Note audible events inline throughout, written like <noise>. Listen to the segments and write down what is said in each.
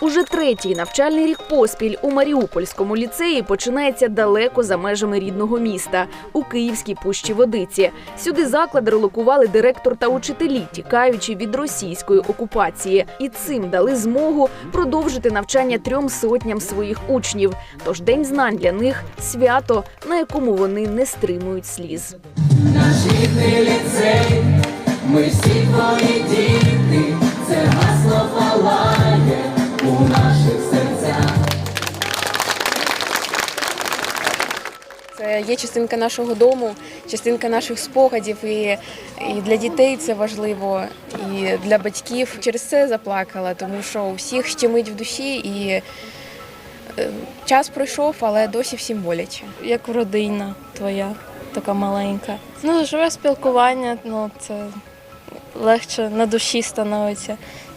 Уже третій навчальний рік поспіль у Маріупольському ліцеї починається далеко за межами рідного міста у Київській пущі Водиці. Сюди заклад релокували директор та учителі, тікаючи від російської окупації, і цим дали змогу продовжити навчання трьом сотням своїх учнів. Тож день знань для них свято, на якому вони не стримують сліз. Ми всі твої діти, Це є частинка нашого дому, частинка наших спогадів, і, і для дітей це важливо, і для батьків. Через це заплакала, тому що у всіх щемить в душі, і е, час пройшов, але досі всім боляче. як родина твоя, така маленька. Ну, живе спілкування, ну це легше на душі становиться.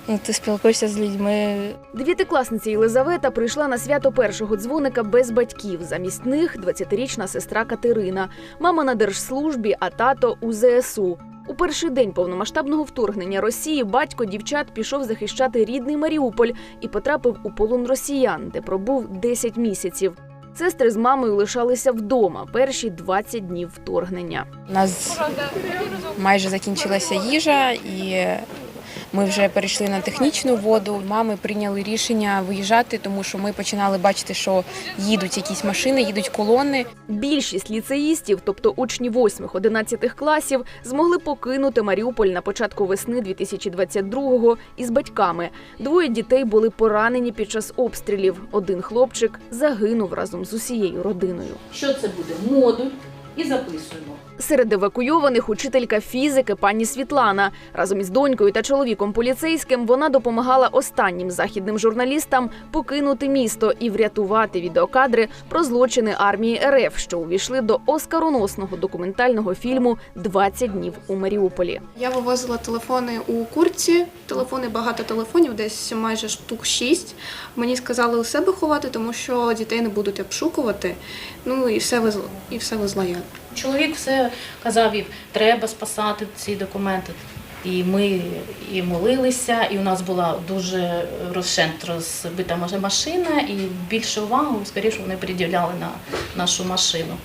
Ну, ти спілкуєшся з людьми. Дев'ятикласниця Єлизавета прийшла на свято першого дзвоника без батьків. Замість них 20-річна сестра Катерина. Мама на держслужбі, а тато у ЗСУ. У перший день повномасштабного вторгнення Росії батько дівчат пішов захищати рідний Маріуполь і потрапив у полон росіян, де пробув 10 місяців. Сестри з мамою лишалися вдома перші 20 днів вторгнення. У нас майже закінчилася їжа, і ми вже перейшли на технічну воду. Мами прийняли рішення виїжджати, тому що ми починали бачити, що їдуть якісь машини, їдуть колони. Більшість ліцеїстів, тобто учні 8-11 класів, змогли покинути Маріуполь на початку весни 2022-го із батьками. Двоє дітей були поранені під час обстрілів. Один хлопчик загинув разом з усією родиною. що це буде модуль, і записуємо. Серед евакуйованих учителька фізики пані Світлана. Разом із донькою та чоловіком поліцейським вона допомагала останнім західним журналістам покинути місто і врятувати відеокадри про злочини армії РФ, що увійшли до оскароносного документального фільму «20 днів у Маріуполі. Я вивозила телефони у куртці. Телефони багато телефонів, десь майже штук шість. Мені сказали у себе ховати, тому що дітей не будуть обшукувати. Ну і все везла, і все везла я. Чоловік все казав, їм, треба спасати ці документи. І ми і молилися, і у нас була дуже розшент розбита машина, і більше уваги, скоріше, вони приділяли на нашу машину.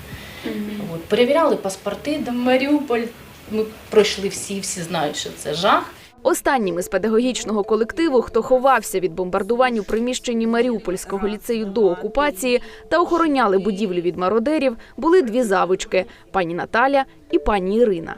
От, перевіряли паспорти до Маріуполь. Ми пройшли всі, всі знають, що це жах. Останнім із педагогічного колективу, хто ховався від бомбардувань у приміщенні Маріупольського ліцею до окупації та охороняли будівлю від мародерів, були дві завички пані Наталя і пані Ірина.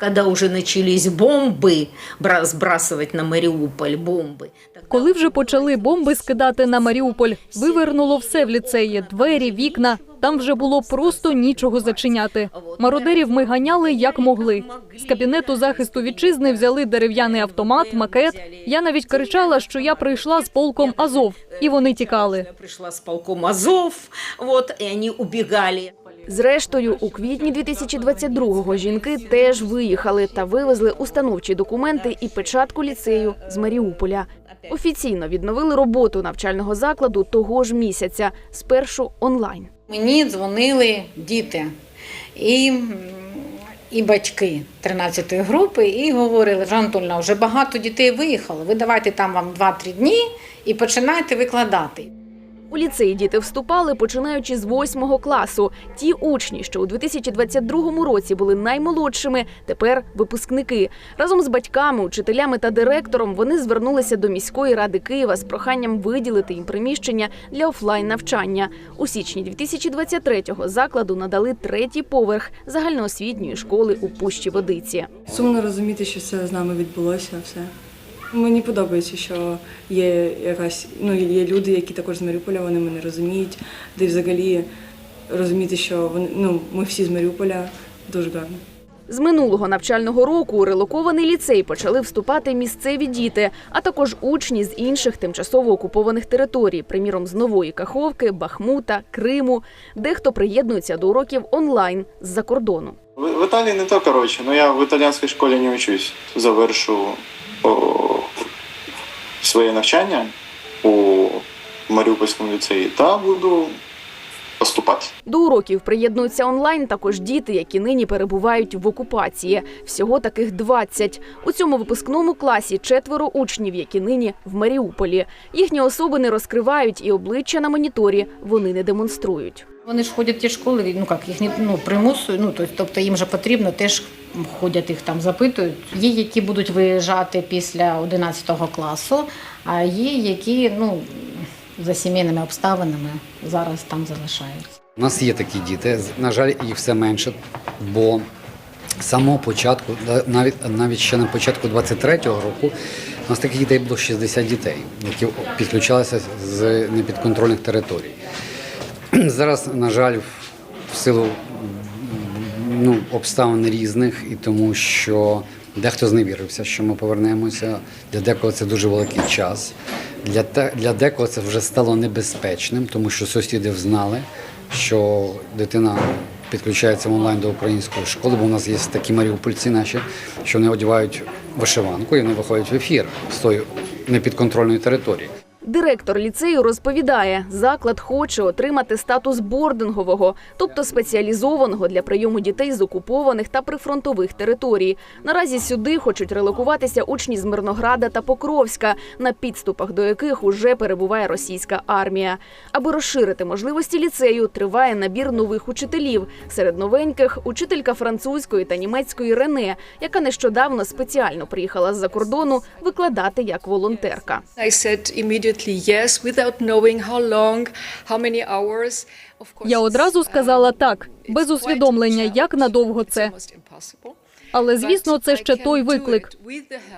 Когда уже начались бомбы, бра- сбрасывать на Мариуполь бомбы. Коли вже почали бомби скидати на Маріуполь, вивернуло все в ліцеї, двері, вікна. Там вже було просто нічого зачиняти. Мародерів ми ганяли як могли. З кабінету захисту вітчизни взяли дерев'яний автомат, макет. Я навіть кричала, що я прийшла з полком Азов, і вони тікали. Я пришла с полком Азов, вот, и они убегали. Зрештою, у квітні 2022-го жінки теж виїхали та вивезли установчі документи і печатку ліцею з Маріуполя. Офіційно відновили роботу навчального закладу того ж місяця, спершу онлайн. Мені дзвонили діти і, і батьки 13-ї групи і говорили, Жанна Анатольовна, вже багато дітей виїхало, ви давайте там вам 2-3 дні і починайте викладати. У ліцеї діти вступали починаючи з восьмого класу. Ті учні, що у 2022 році були наймолодшими, тепер випускники. Разом з батьками, учителями та директором вони звернулися до міської ради Києва з проханням виділити їм приміщення для офлайн навчання. У січні 2023-го закладу надали третій поверх загальноосвітньої школи у Пущі Водиці. Сумно розуміти, що це з нами відбулося все. Мені подобається, що є якась, ну, є люди, які також з Маріуполя, вони мене розуміють, де взагалі розуміти, що вони, ну, ми всі з Маріуполя дуже гарно. З минулого навчального року у релокований ліцей почали вступати місцеві діти, а також учні з інших тимчасово окупованих територій, приміром з Нової Каховки, Бахмута, Криму. Дехто приєднується до уроків онлайн з-за кордону. В, в Италии не то, короче, но я в итальянской школе не учусь. Завершу своє навчання у Маріупольському ліцеї та буду поступати. До уроків приєднуються онлайн також діти, які нині перебувають в окупації. Всього таких 20. У цьому випускному класі четверо учнів, які нині в Маріуполі. Їхні особи не розкривають і обличчя на моніторі вони не демонструють. Вони ж ходять в ті школи, ну як їх не ну, примусують, ну тобто їм же потрібно, теж ходять їх там, запитують. Є, які будуть виїжджати після 11 класу, а є, які ну, за сімейними обставинами зараз там залишаються. У нас є такі діти, на жаль, їх все менше, бо з самого початку, навіть навіть ще на початку 23-го року, у нас таких дітей було 60 дітей, які підключалися з непідконтрольних територій. <clears throat> Зараз, на жаль, в силу ну, обставин різних, і тому що дехто зневірився, що ми повернемося. Для декого це дуже великий час. Для, те, для декого це вже стало небезпечним, тому що сусіди знали, що дитина підключається онлайн до української школи, бо у нас є такі маріупольці наші, що вони одягають вишиванку і вони виходять в ефір з тої непідконтрольної території. Директор ліцею розповідає, заклад хоче отримати статус бордингового, тобто спеціалізованого для прийому дітей з окупованих та прифронтових територій. Наразі сюди хочуть релокуватися учні з Мирнограда та Покровська, на підступах до яких уже перебуває російська армія. Аби розширити можливості ліцею, триває набір нових учителів. Серед новеньких учителька французької та німецької Рене, яка нещодавно спеціально приїхала з-за кордону викладати як волонтерка. Immediately yes without knowing how long, how many hours. Я одразу um, сказала так, без усвідомлення, як надовго це. Але звісно, це ще той виклик.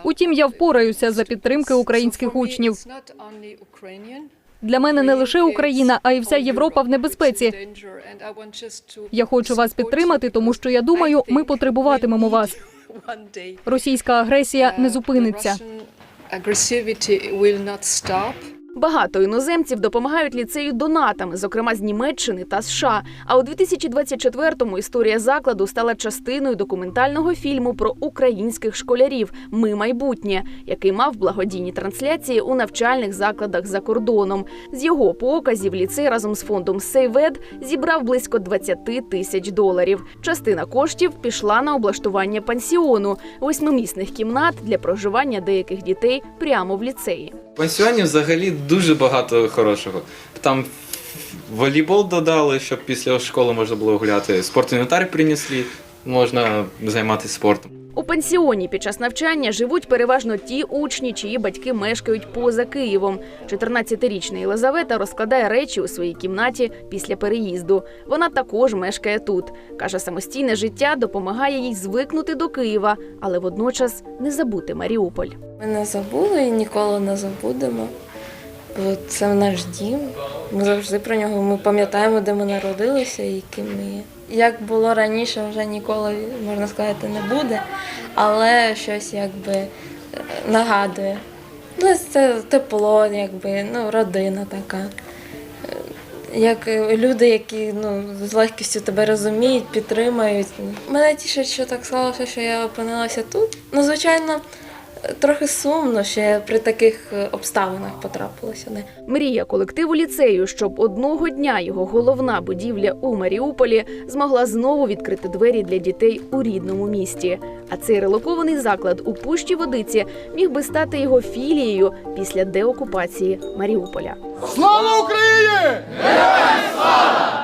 Утім, я впораюся за підтримки українських учнів. Для мене не лише Україна, а й вся Європа в небезпеці. Я хочу вас підтримати, тому що я думаю, ми потребуватимемо вас. <laughs> Російська агресія не зупиниться. Aggressivity will not stop. Багато іноземців допомагають ліцею донатами, зокрема з Німеччини та США. А у 2024-му історія закладу стала частиною документального фільму про українських школярів Ми майбутнє, який мав благодійні трансляції у навчальних закладах за кордоном. З його показів ліцей разом з фондом Сейвед зібрав близько 20 тисяч доларів. Частина коштів пішла на облаштування пансіону восьмимісних кімнат для проживання деяких дітей прямо в ліцеї. В пансіоні взагалі дуже багато хорошого. Там волейбол додали, щоб після школи можна було гуляти. Спортінвентар принесли, можна займатися спортом. У пансіоні під час навчання живуть переважно ті учні, чиї батьки мешкають поза Києвом. 14-річна Єлизавета розкладає речі у своїй кімнаті після переїзду. Вона також мешкає тут. каже, самостійне життя допомагає їй звикнути до Києва, але водночас не забути Маріуполь. Ми не забули і ніколи не забудемо. Бо це наш дім. Ми завжди про нього. Ми пам'ятаємо, де ми народилися і ким ми є. Як було раніше, вже ніколи, можна сказати, не буде, але щось якби е, нагадує. Ну, це тепло, якби, ну, родина така. Е, Як е, люди, які ну, з легкістю тебе розуміють, підтримують. Мене тішить, що так склалося, що я опинилася тут. Ну, звичайно, трохи сумно, що я при таких е, обставинах потрапила сюди. Мрія колективу ліцею, щоб одного дня його головна будівля у Маріуполі змогла знову відкрити двері для дітей у рідному місті. А цей релокований заклад у пущі водиці міг би стати його філією після деокупації Маріуполя. Слава Україні! Героям слава!